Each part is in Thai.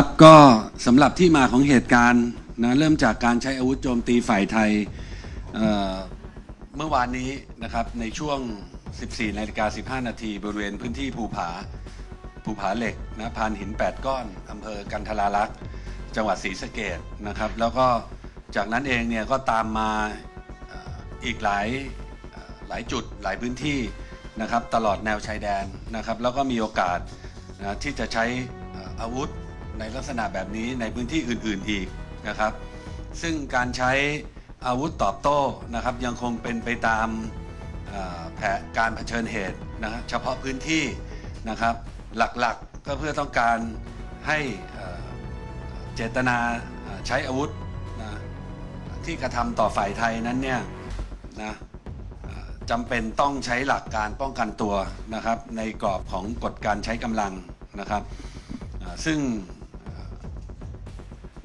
ครับก็สำหรับที่มาของเหตุการณ์นะเริ่มจากการใช้อาวุธโจมตีฝ่ายไทยเเมื่อวานนี้นะครับในช่วง 14นาฬิกา15 นาทีบริเวณพื้นที่ภูผาภูผาเหล็กนะพานหิน 8 ก้อนอำเภอกันทราลักษณ์จังหวัดศรีสะเกดนะครับแล้วก็จากนั้นเองเนี่ยก็ตามมาอ,อีกหลายหลายจุดหลายพื้นที่นะครับตลอดแนวชายแดนนะครับแล้วก็มีโอกาสนะที่จะใช้อาวุธ ในลักษณะแบบนี้ในพื้นที่อื่นๆอีกนะครับ ซึ่งการใช้อาวุธตอบโต้นะครับ ยังคงเป็นไปตามแผนการเผชิญเหตุนะเฉพาะพื้นที่นะครับ หลักๆก็เพื่อต้องการให้เจตนาใช้อาวุธนะที่กระทำต่อฝ่ายไทยนั้นเนี่ยนะจำเป็นต้องใช้หลักการป้องกันตัวนะครับ ในกรอบของกฎการใช้กำลังนะครับซึ่ง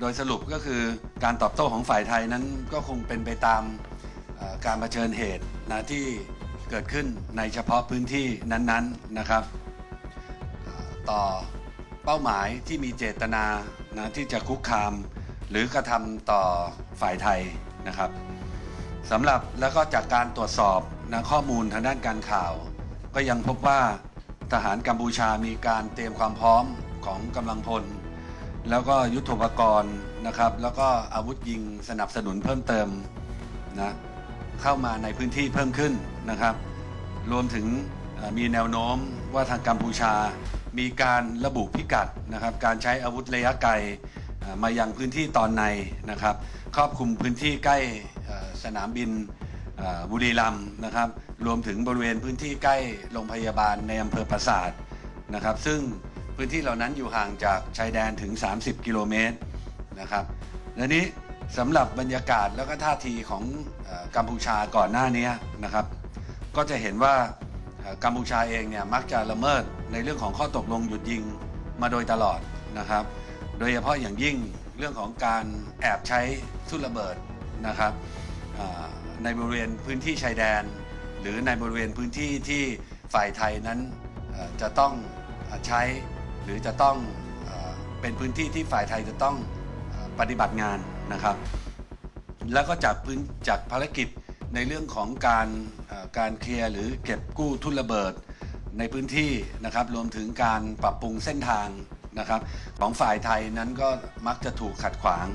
ดยสรุปก็คือการตอบโต้ของฝ่ายไทยนั้นก็คงเป็นไปตามการเผชิญเหตุนะที่เกิดขึ้นในเฉพาะพื้นที่นั้นๆนะครับ ต่อเป้าหมายที่มีเจตนานะที่จะคุกคาม หรือกระทำต่อฝ่ายไทยนะครับสำหรับแล้วก็จากการตรวจสอบนะข้อมูลทางด้านการข่าว ก็ยังพบว่าทหารกัมพูชามีการเตรียมความพร้อมของกำลังพล แล้วก็ยุทโธปกรณ์นะครับ แล้วก็อาวุธยิงสนับสนุนเพิ่มเติมนะเข้ามาในพื้นที่เพิ่มขึ้นนะครับ รวมถึงมีแนวโน้มว่าทางกัมพูชา มีการระบุพิกัดนะครับ การใช้อาวุธระยะไกลมายังพื้นที่ตอนในนะครับ ครอบคลุมพื้นที่ใกล้สนามบินบุรีรัมย์นะครับ รวมถึงบริเวณพื้นที่ใกล้โรงพยาบาลในอำเภอปราสาทนะครับ ซึ่ง พื้นที่เหล่านั้นอยู่ห่างจากชายแดนถึง 30 กิโลเมตรนะครับและนี้สำหรับบรรยากาศแล้วก็ท่าทีของกัมพูชาก่อนหน้านี้นะครับ ก็จะเห็นว่ากัมพูชาเองเนี่ยมักจะละเมิดในเรื่องของข้อตกลงหยุดยิงมาโดยตลอดนะครับ โดยเฉพาะอย่างยิ่งเรื่องของการแอบใช้ทุ่นระเบิดนะครับในบริเวณพื้นที่ชายแดน หรือในบริเวณพื้นที่ที่ฝ่ายไทยนั้นจะต้องใช้ หรือจะต้องเป็นพื้นที่ที่ฝ่ายไทยจะต้องปฏิบัติงานนะครับ แล้วก็จากพื้นจากภารกิจในเรื่องของการการเคลียร์หรือเก็บกู้ทุ่นระเบิดในพื้นที่นะครับรวมถึงการปรับปรุงเส้นทางนะครับ ของฝ่ายไทยนั้นก็มักจะถูกขัดขวาง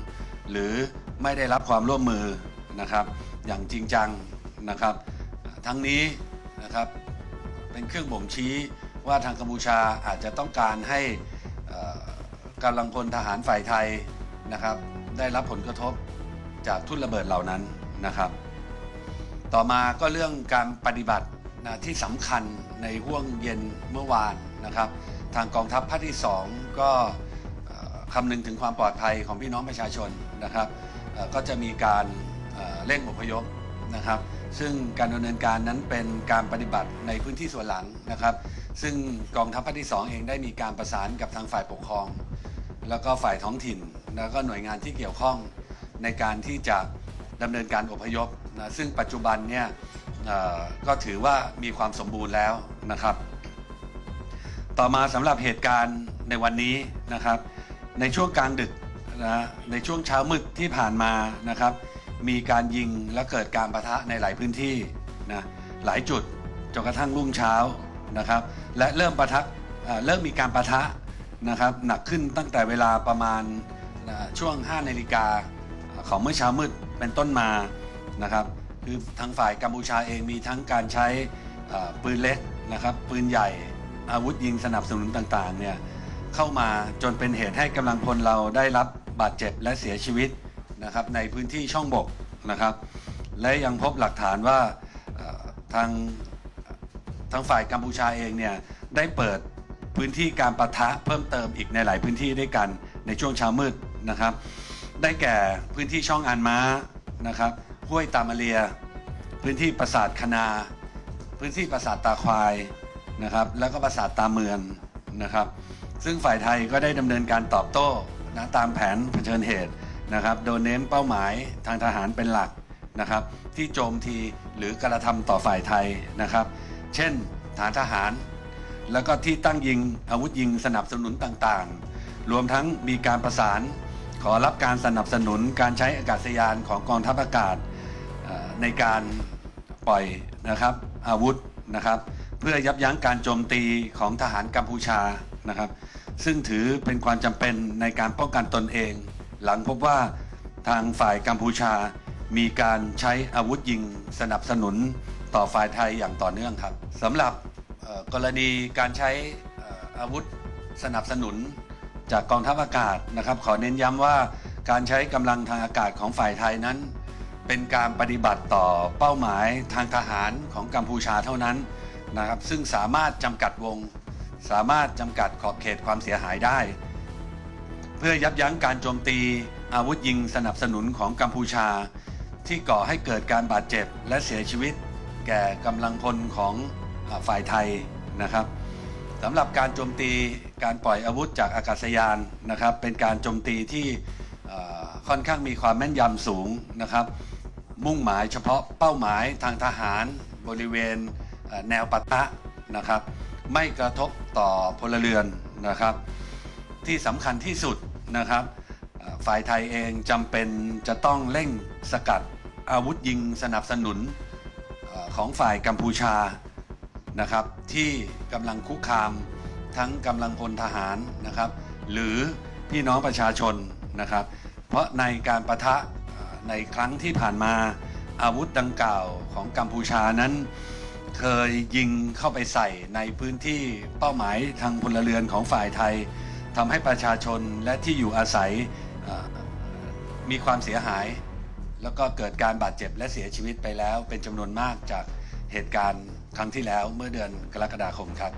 หรือไม่ได้รับความร่วมมือนะครับ อย่างจริงจังนะครับ ทั้งนี้นะครับเป็นเครื่องบ่งชี้ ว่าทางกัมพูชาอาจจะต้องการให้กำลังพลทหารฝ่ายไทยนะครับ ได้รับผลกระทบจากทุ่นระเบิดเหล่านั้นนะครับ ต่อมาก็เรื่องการปฏิบัตินะที่สำคัญในห่วงเย็นเมื่อวานนะครับ ทางกองทัพภาคที่ 2 ก็คำนึงถึงความปลอดภัยของพี่น้องประชาชนนะครับ ก็จะมีการเอ่อเร่งอพยพนะครับ ซึ่งการดำเนินการนั้นเป็นการปฏิบัติในพื้นที่ส่วนหลังนะครับ ซึ่งกองทัพภาคที่ 2 เองได้มีการประสานกับทางฝ่ายปกครอง แล้วก็ฝ่ายท้องถิ่น แล้วก็หน่วยงานที่เกี่ยวข้องในการที่จะดำเนินการอพยพนะซึ่งปัจจุบันเนี่ยก็ถือว่ามีความสมบูรณ์แล้วนะครับ ต่อมาสำหรับเหตุการณ์ในวันนี้นะครับ ในช่วงกลางดึกนะในช่วงเช้ามืดที่ผ่านมานะครับ มีการยิงและเกิดการประทะในหลายพื้นที่นะหลายจุดจนกระทั่งรุ่งเช้า นะครับและเริ่มประทะเอ่อเริ่มมีการประทะนะครับหนักขึ้นตั้งแต่เวลาประมาณช่วง 5 นาฬิกาของเมื่อเช้ามืดเป็นต้นมานะครับคือทางฝ่ายกัมพูชาเองมีทั้งการใช้ปืนเล็กนะครับปืนใหญ่อาวุธยิงสนับสนุนต่างๆเนี่ยเข้ามาจนเป็นเหตุให้กำลังพลเราได้รับบาดเจ็บและเสียชีวิตนะครับในพื้นที่ช่องบกนะครับ และยังพบหลักฐานว่าทาง ทางฝ่ายกัมพูชาเองเนี่ยได้เปิดพื้นที่การประทะเพิ่มเติมอีกในหลายพื้นที่ด้วยกันในช่วงเช้ามืดนะครับ ได้แก่พื้นที่ช่องอันม้านะครับห้วยตามาเรีย พื้นที่ปราสาทคณา พื้นที่ปราสาทตาควายนะครับแล้วก็ปราสาทตาเมืองนะครับ ซึ่งฝ่ายไทยก็ได้ดำเนินการตอบโต้นะตามแผนเผชิญเหตุนะครับ โดยเน้นเป้าหมายทางทหารเป็นหลักนะครับ ที่โจมทีหรือกระทำต่อฝ่ายไทยนะครับ เช่นฐานทหาร แล้วก็ที่ตั้งยิงอาวุธยิงสนับสนุนต่างๆ รวมทั้งมีการประสาน ขอรับการสนับสนุนการใช้อากาศยานของกองทัพอากาศในการปล่อยนะครับอาวุธนะครับเพื่อยับยั้งการโจมตีของทหารกัมพูชานะครับ ซึ่งถือเป็นความจำเป็นในการป้องกันตนเอง หลังพบว่าทางฝ่ายกัมพูชา มีการใช้อาวุธยิงสนับสนุน ต่อฝ่ายไทยอย่างต่อเนื่องครับสำหรับกรณีการใช้เอ่ออาวุธสนับสนุนจากกองทัพอากาศนะครับ ขอเน้นย้ำว่าการใช้กำลังทางอากาศของฝ่ายไทยนั้น เป็นการปฏิบัติต่อเป้าหมายทางทหารของกัมพูชาเท่านั้นนะครับ ซึ่งสามารถจำกัดวง สามารถจำกัดขอบเขตความเสียหายได้ เพื่อยับยั้งการโจมตีอาวุธยิงสนับสนุนของกัมพูชา ที่ก่อให้เกิดการบาดเจ็บและเสียชีวิต แก่กำลังพลของฝ่ายไทยนะครับสำหรับการโจมตีการปล่อยอาวุธจากอากาศยานนะครับ เป็นการโจมตีที่ค่อนข้างมีความแม่นยำสูงนะครับ มุ่งหมายเฉพาะเป้าหมายทางทหารบริเวณแนวปะทะนะครับ ไม่กระทบต่อพลเรือนนะครับ ที่สำคัญที่สุดนะครับ ฝ่ายไทยเองจำเป็นจะต้องเร่งสกัดอาวุธยิงสนับสนุน ของฝ่ายกัมพูชานะครับ ที่กำลังคุกคามทั้งกำลังพลทหารนะครับ หรือพี่น้องประชาชนนะครับ เพราะในการประทะในครั้งที่ผ่านมาอาวุธดังกล่าวของกัมพูชานั้น เคยยิงเข้าไปใส่ในพื้นที่เป้าหมายทางพลเรือนของฝ่ายไทยทำให้ประชาชนและที่อยู่อาศัยมีความเสียหาย แล้วก็เกิดการบาดเจ็บและเสียชีวิตไปแล้วเป็นจำนวนมากจากเหตุการณ์ครั้งที่แล้วเมื่อเดือนกรกฎาคมครับ